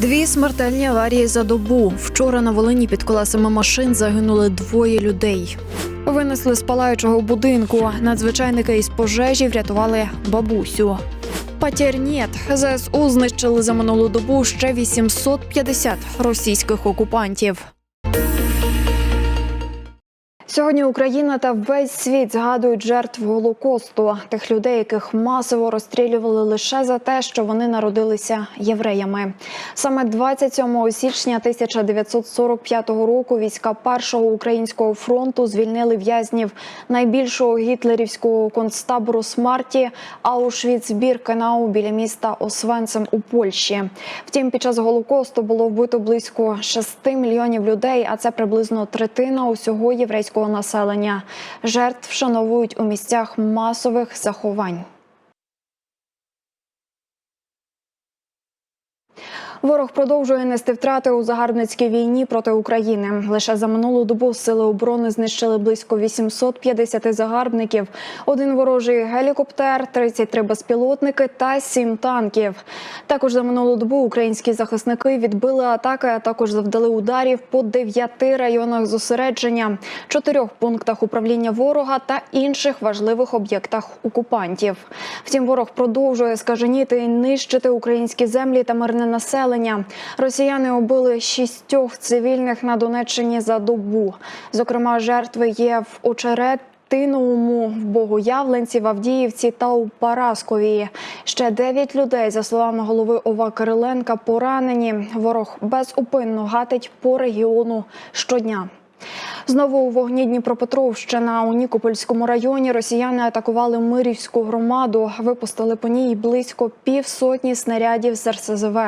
Дві смертельні аварії за добу. Вчора на Волині під колесами машин загинули двоє людей. Винесли з палаючого будинку. Надзвичайники із пожежі врятували бабусю. Патір. ЗСУ знищили за минулу добу ще 850 російських окупантів. Сьогодні Україна та весь світ згадують жертв голокосту, тих людей, яких масово розстрілювали лише за те, що вони народилися євреями. Саме 27 січня 1945 року війська першого українського фронту звільнили в'язнів найбільшого гітлерівського концтабору смерті Аушвіц-Біркенау біля міста Освенцим у Польщі. Втім, під час голокосту було вбито близько 6 мільйонів людей, а це приблизно третина усього єврейського населення. Жертв вшановують у місцях масових заховань. Ворог продовжує нести втрати у загарбницькій війні проти України. Лише за минулу добу сили оборони знищили близько 850 загарбників, один ворожий гелікоптер, 33 безпілотники та 7 танків. Також за минулу добу українські захисники відбили атаки, а також завдали ударів по 9 районах зосередження, чотирьох пунктах управління ворога та інших важливих об'єктах окупантів. Втім, ворог продовжує скаженіти і нищити українські землі та мирне населення. Росіяни убили шістьох цивільних на Донеччині за добу. Зокрема, жертви є в очерет. Тиновому в Богоявленці, в Авдіївці та у Параскові. Ще дев'ять людей, за словами голови ОВА Кириленка, поранені. Ворог безупинно гатить по регіону щодня. Знову у вогні Дніпропетровщина у Нікопольському районі росіяни атакували Мирівську громаду. Випустили по ній близько півсотні снарядів з РСЗВ.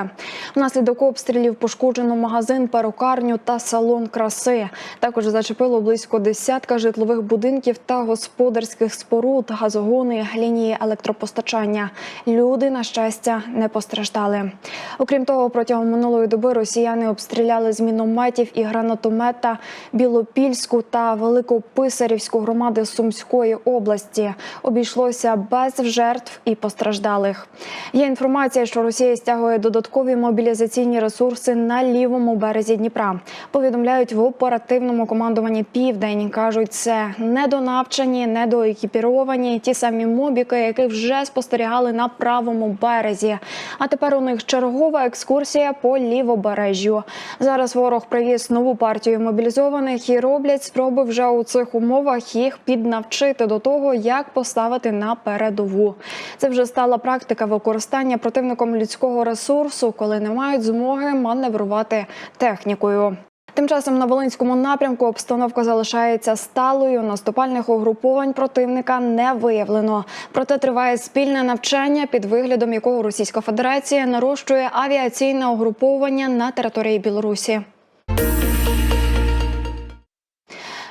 Внаслідок обстрілів пошкоджено магазин, перукарню та салон краси. Також зачепило близько десятка житлових будинків та господарських споруд, газогони, лінії електропостачання. Люди, на щастя, не постраждали. Окрім того, протягом минулої доби росіяни обстріляли з мінометів і гранатомета Білопільську та Великописарівську громади Сумської області. Обійшлося без жертв і постраждалих. Є інформація, що Росія стягує додаткові мобілізаційні ресурси на лівому березі Дніпра. Повідомляють в оперативному командуванні Південь. кажуть, це недонавчені, недоекіпіровані ті самі мобіки, які вже спостерігали на правому березі. А тепер у них чергова екскурсія по лівобережжю. Зараз ворог привіз нову партію мобілізованих і роблять спроби вже у цих умовах їх піднавчити до того, як поставити на передову. Це вже стала практика використання противником людського ресурсу, коли не мають змоги маневрувати технікою. Тим часом на Волинському напрямку обстановка залишається сталою. Наступальних угруповань противника не виявлено. Проте триває спільне навчання, під виглядом якого Російська Федерація нарощує авіаційне угруповання на території Білорусі.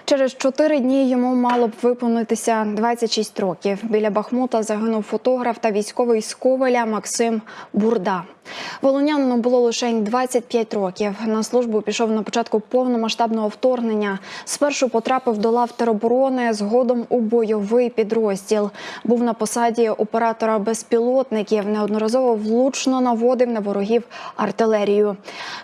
Через чотири дні йому мало б виповнитися 26 років. Біля Бахмута загинув фотограф та військовий з Ковеля Максим Бурда. Волонянину було лише 25 років. На службу пішов на початку повномасштабного вторгнення. Спершу потрапив до лав тероборони, згодом у бойовий підрозділ. Був на посаді оператора безпілотників. Неодноразово влучно наводив на ворогів артилерію.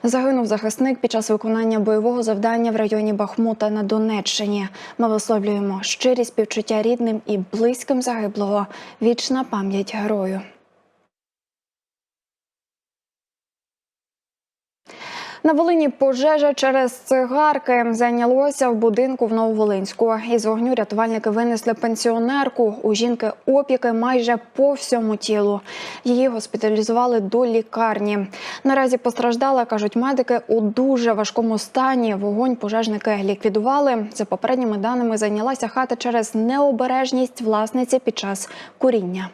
Загинув захисник під час виконання бойового завдання в районі Бахмута на Донеччині. Ми висловлюємо щирі співчуття рідним і близьким загиблого. Вічна пам'ять герою. На Волині пожежа через цигарки зайнялося в будинку в Нововолинську. Із вогню рятувальники винесли пенсіонерку. У жінки опіки майже по всьому тілу. Її госпіталізували до лікарні. Наразі постраждала, кажуть медики, у дуже важкому стані. Вогонь пожежники ліквідували. За попередніми даними зайнялася хата через необережність власниці під час куріння.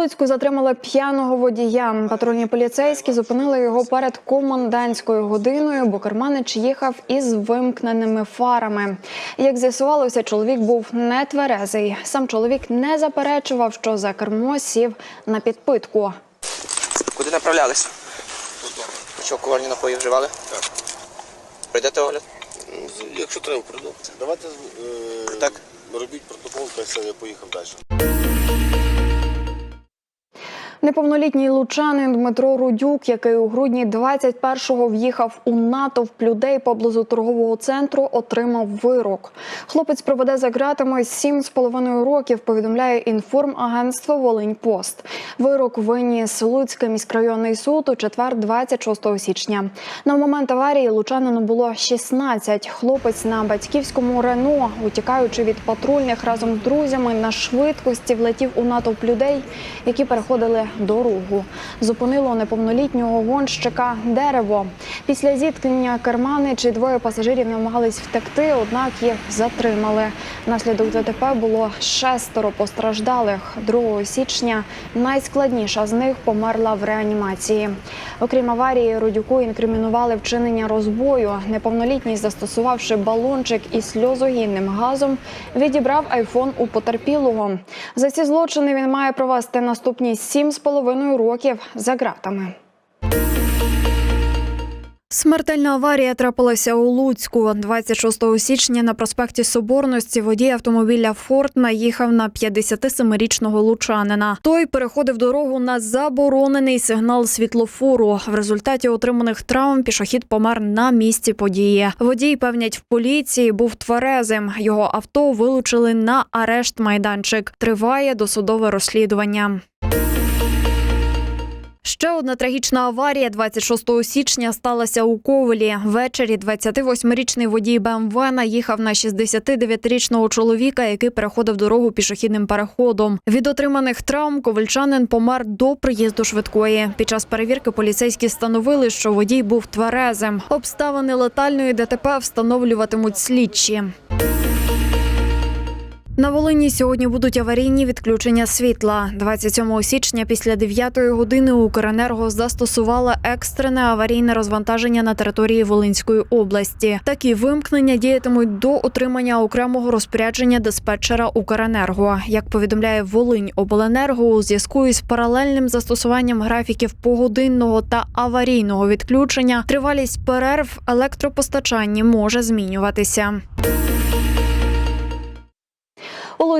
Луцьку затримали п'яного водія. Патрульні поліцейські зупинили його перед комендантською годиною, бо керманич їхав із вимкненими фарами. Як з'ясувалося, чоловік був нетверезий. Сам чоловік не заперечував, що за кермо сів на підпитку. Куди направлялись? Що, коварні напої вживали? Так. Пройдете огляд? Якщо треба, прийду. Давайте е, Так. робіть протокол, та все, я поїхав далі. Неповнолітній лучанин Дмитро Рудюк, який у грудні 21-го в'їхав у натовп людей поблизу торгового центру, отримав вирок. Хлопець проведе за ґратами 7,5 років. Повідомляє інформагентство Волиньпост. Вирок виніс Луцький міськрайонний суд у четвер, 26 січня. На момент аварії лучанину було 16. Хлопець на батьківському Рено, утікаючи від патрульних разом з друзями, на швидкості влетів у натовп людей, які переходили дорогу. Зупинило неповнолітнього гонщика дерево. Після зіткнення керманич і двоє пасажирів намагались втекти, однак їх затримали. Наслідок ДТП було шестеро постраждалих. 2 січня найскладніша з них померла в реанімації. Окрім аварії, Рудюку інкримінували вчинення розбою. Неповнолітній, застосувавши балончик із сльозогінним газом, відібрав айфон у потерпілого. За ці злочини він має провести наступні 7,5 років за ґратами. Смертельна аварія трапилася у Луцьку 26 січня на проспекті Соборності. Водій автомобіля Форд наїхав на 57-річного лучанина. Той переходив дорогу на заборонений сигнал світлофору. В результаті отриманих травм пішохід помер на місці події. Водій певнять в поліції був тверезим. Його авто вилучили на арешт майданчик. Триває досудове розслідування. Ще одна трагічна аварія 26 січня сталася у Ковелі. Ввечері 28-річний водій БМВ наїхав на 69-річного чоловіка, який переходив дорогу пішохідним переходом. Від отриманих травм ковальчанин помер до приїзду швидкої. Під час перевірки поліцейські встановили, що водій був тверезим. Обставини летальної ДТП встановлюватимуть слідчі. На Волині сьогодні будуть аварійні відключення світла. 27 січня після 9 години Укренерго застосувала екстрене аварійне розвантаження на території Волинської області. Такі вимкнення діятимуть до отримання окремого розпорядження диспетчера Укренерго. Як повідомляє Волинь Обленерго, у зв'язку із паралельним застосуванням графіків погодинного та аварійного відключення, тривалість перерв в електропостачанні може змінюватися.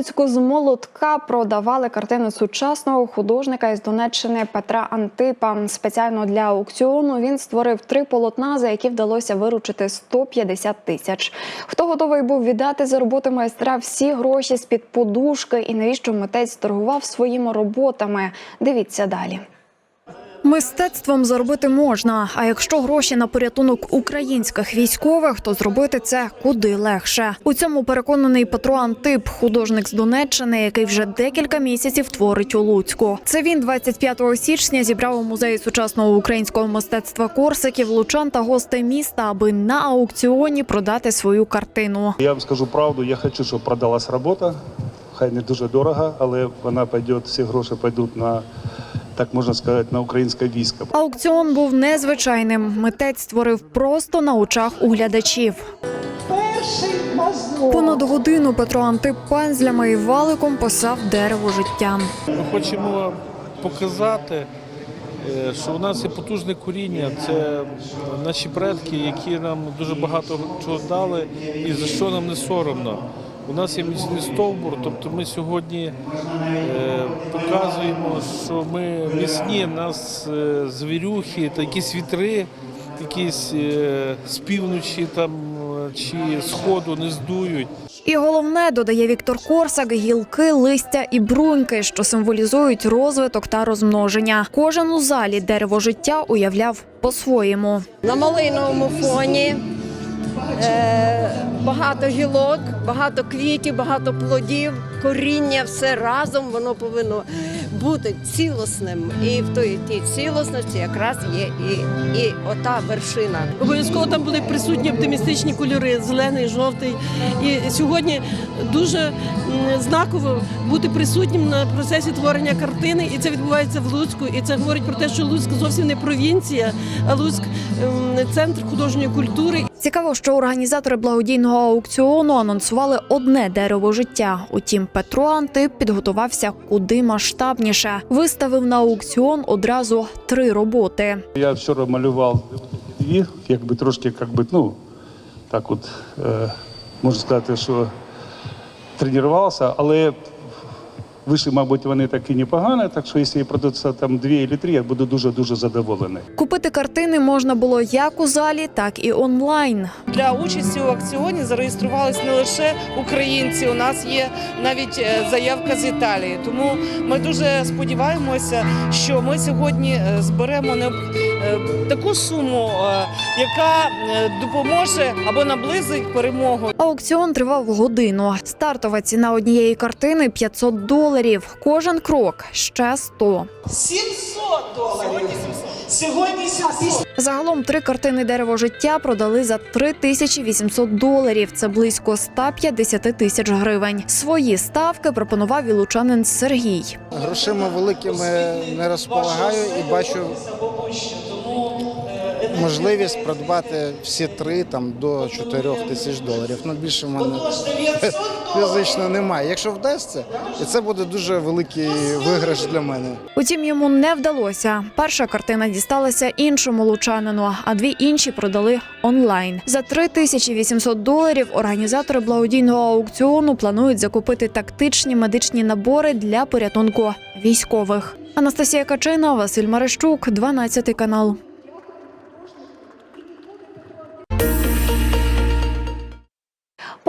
Луцьку з молотка продавали картини сучасного художника із Донеччини Петра Антипа. Спеціально для аукціону він створив три полотна, за які вдалося виручити 150 тисяч. Хто готовий був віддати за роботи майстра всі гроші з під подушки і навіщо митець торгував своїми роботами? Дивіться далі. Мистецтвом заробити можна. А якщо гроші на порятунок українських військових, то зробити це куди легше. У цьому переконаний Петро Антип, художник з Донеччини, який вже декілька місяців творить у Луцьку. Це він 25 січня зібрав у музеї сучасного українського мистецтва Корсиків лучан та гостей міста, аби на аукціоні продати свою картину. Я вам скажу правду, я хочу, щоб продалась робота. Хай не дуже дорого, але вона піде, всі гроші підуть на, так можна сказати, на українське військо. Аукціон був незвичайним. Митець створив просто на очах у глядачів. Понад годину Петро Антип пензлями і валиком писав дерево життя. Ми хочемо показати, е, що у нас є потужне коріння. Це наші предки, які нам дуже багато чого дали і за що нам не соромно. У нас є міцний стовбур, тобто ми сьогодні е, показуємо, що ми міцні, нас е, звірюхи та якісь вітри, якісь е, з півночі там чи сходу не здують. І головне, додає Віктор Корсак, гілки, листя і бруньки, що символізують розвиток та розмноження. Кожен у залі дерево життя уявляв по-своєму. На малиновому фоні е, багато гілок, багато квітів, багато плодів, коріння, все разом воно повинно бути цілісним. І в той тій цілісності якраз є і, і ота вершина. Обов'язково там були присутні оптимістичні кольори, зелений, жовтий. І сьогодні дуже знаково бути присутнім на процесі творення картини. І це відбувається в Луцьку. І це говорить про те, що Луцьк зовсім не провінція, а Луцьк ем, центр художньої культури. Цікаво, що організатори благодійного аукціону анонсували одне дерево життя. Утім, Петро Антип підготувався куди масштабніше. Виставив на аукціон одразу три роботи. Я вчора малював дві, якби трошки, якби, ну, так от, е, можна сказати, що тренувався, але вийшли, мабуть, вони такі непогані, так що якщо продаться там дві або три, я буду дуже-дуже задоволений. Купити картини можна було як у залі, так і онлайн. Для участі у акціоні зареєструвались не лише українці. У нас є навіть е, заявка з Італії. Тому ми дуже сподіваємося, що ми сьогодні е, зберемо не таку суму, е, яка е, допоможе або наблизить перемогу. Аукціон тривав годину. Стартова ціна однієї картини 500 доларів. Кожен крок ще 100. 700 доларів. Сьогодні 700. Загалом три картини дерево життя продали за 3800 доларів. Це близько 150 тисяч гривень. Свої ставки пропонував і лучанин Сергій. Грошима великими не розполагаю і бачу можливість придбати всі три там до 4 тисяч доларів. Ну більше в мене фізично немає. Якщо вдасться, і це буде дуже великий виграш для мене. Утім, йому не вдалося. Перша картина дісталася іншому лучанину, а дві інші продали онлайн. За 3800 доларів організатори благодійного аукціону планують закупити тактичні медичні набори для порятунку військових. Анастасія Качина, Василь Марищук, 12 канал.